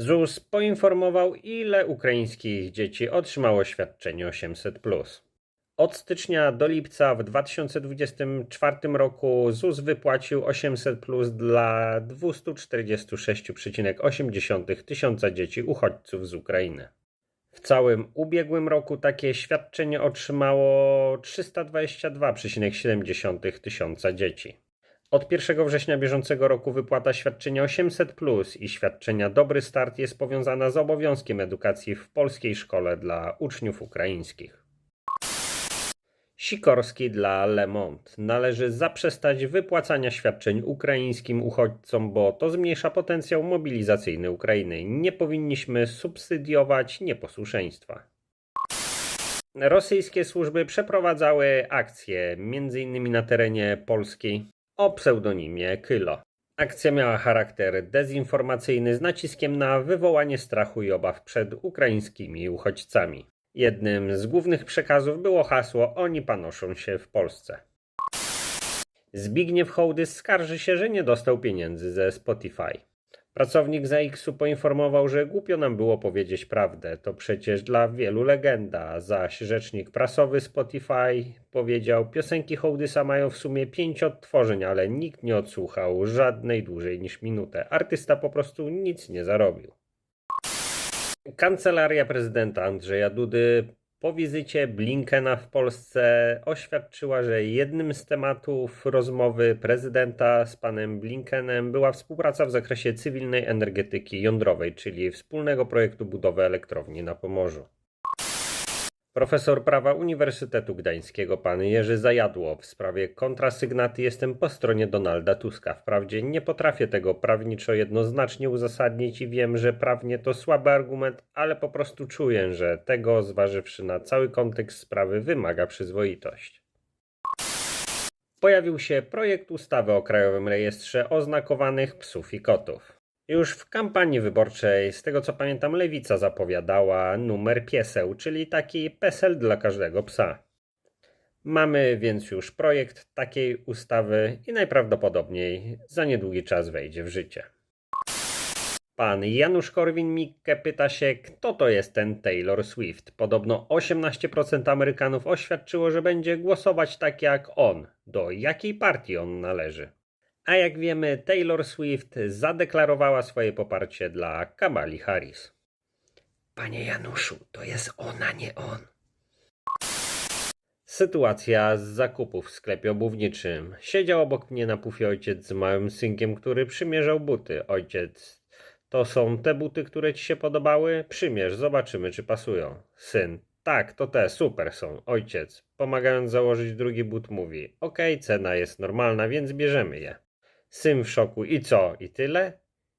ZUS poinformował, ile ukraińskich dzieci otrzymało świadczenie 800. Od stycznia do lipca w 2024 roku ZUS wypłacił 800 dla 246,8 tysiąca dzieci uchodźców z Ukrainy. W całym ubiegłym roku takie świadczenie otrzymało 322,7 tysiąca dzieci. Od 1 września bieżącego roku wypłata świadczenia 800 i świadczenia Dobry Start jest powiązana z obowiązkiem edukacji w polskiej szkole dla uczniów ukraińskich. Sikorski dla Le Monde. Należy zaprzestać wypłacania świadczeń ukraińskim uchodźcom, bo to zmniejsza potencjał mobilizacyjny Ukrainy. Nie powinniśmy subsydiować nieposłuszeństwa. Rosyjskie służby przeprowadzały akcje, m.in. na terenie Polski, o pseudonimie Kylo. Akcja miała charakter dezinformacyjny z naciskiem na wywołanie strachu i obaw przed ukraińskimi uchodźcami. Jednym z głównych przekazów było hasło Oni panoszą się w Polsce. Zbigniew Hołdys skarży się, że nie dostał pieniędzy ze Spotify. Pracownik ZX-u poinformował, że głupio nam było powiedzieć prawdę, to przecież dla wielu legenda, zaś rzecznik prasowy Spotify powiedział, piosenki Hołdysa mają w sumie pięć odtworzeń, ale nikt nie odsłuchał żadnej dłużej niż minutę. Artysta po prostu nic nie zarobił. Kancelaria prezydenta Andrzeja Dudy po wizycie Blinkena w Polsce oświadczyła, że jednym z tematów rozmowy prezydenta z panem Blinkenem była współpraca w zakresie cywilnej energetyki jądrowej, czyli wspólnego projektu budowy elektrowni na Pomorzu. Profesor prawa Uniwersytetu Gdańskiego pan Jerzy Zajadło w sprawie kontrasygnaty jestem po stronie Donalda Tuska. Wprawdzie nie potrafię tego prawniczo jednoznacznie uzasadnić i wiem, że prawnie to słaby argument, ale po prostu czuję, że tego zważywszy na cały kontekst sprawy wymaga przyzwoitość. Pojawił się projekt ustawy o Krajowym Rejestrze Oznakowanych Psów i Kotów. Już w kampanii wyborczej, z tego co pamiętam, lewica zapowiadała numer pieseł, czyli taki PESEL dla każdego psa. Mamy więc już projekt takiej ustawy i najprawdopodobniej za niedługi czas wejdzie w życie. Pan Janusz Korwin-Mikke pyta się, kto to jest ten Taylor Swift. Podobno 18% Amerykanów oświadczyło, że będzie głosować tak jak on. Do jakiej partii on należy? A jak wiemy, Taylor Swift zadeklarowała swoje poparcie dla Kamali Harris. Panie Januszu, to jest ona, nie on. Sytuacja z zakupów w sklepie obuwniczym. Siedział obok mnie na pufie ojciec z małym synkiem, który przymierzał buty. Ojciec, to są te buty, które ci się podobały? Przymierz, zobaczymy, czy pasują. Syn, tak, to te, super są. Ojciec, pomagając założyć drugi but, mówi: Okej, cena jest normalna, więc bierzemy je. Syn w szoku. I co? I tyle?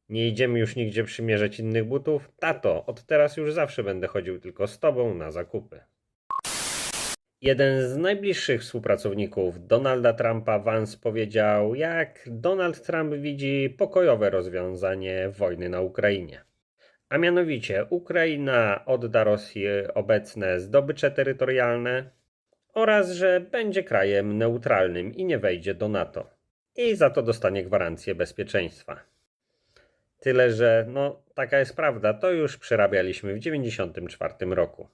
Nie idziemy już nigdzie przymierzać innych butów? Tato, od teraz już zawsze będę chodził tylko z tobą na zakupy. Jeden z najbliższych współpracowników Donalda Trumpa, Vance, powiedział, jak Donald Trump widzi pokojowe rozwiązanie wojny na Ukrainie. A mianowicie Ukraina odda Rosji obecne zdobycze terytorialne oraz że będzie krajem neutralnym i nie wejdzie do NATO i za to dostanie gwarancję bezpieczeństwa. Tyle, że no taka jest prawda, to już przerabialiśmy w 1994 roku.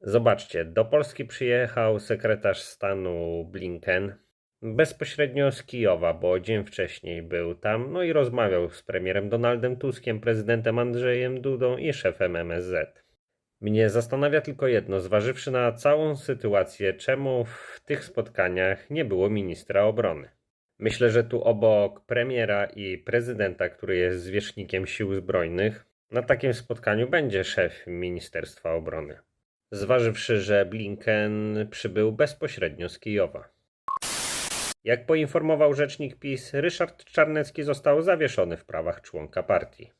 Zobaczcie, do Polski przyjechał sekretarz stanu Blinken bezpośrednio z Kijowa, bo dzień wcześniej był tam, no i rozmawiał z premierem Donaldem Tuskiem, prezydentem Andrzejem Dudą i szefem MSZ. Mnie zastanawia tylko jedno, zważywszy na całą sytuację, czemu w tych spotkaniach nie było ministra obrony. Myślę, że tu obok premiera i prezydenta, który jest zwierzchnikiem sił zbrojnych, na takim spotkaniu będzie szef Ministerstwa Obrony. Zważywszy, że Blinken przybył bezpośrednio z Kijowa. Jak poinformował rzecznik PiS, Ryszard Czarnecki został zawieszony w prawach członka partii.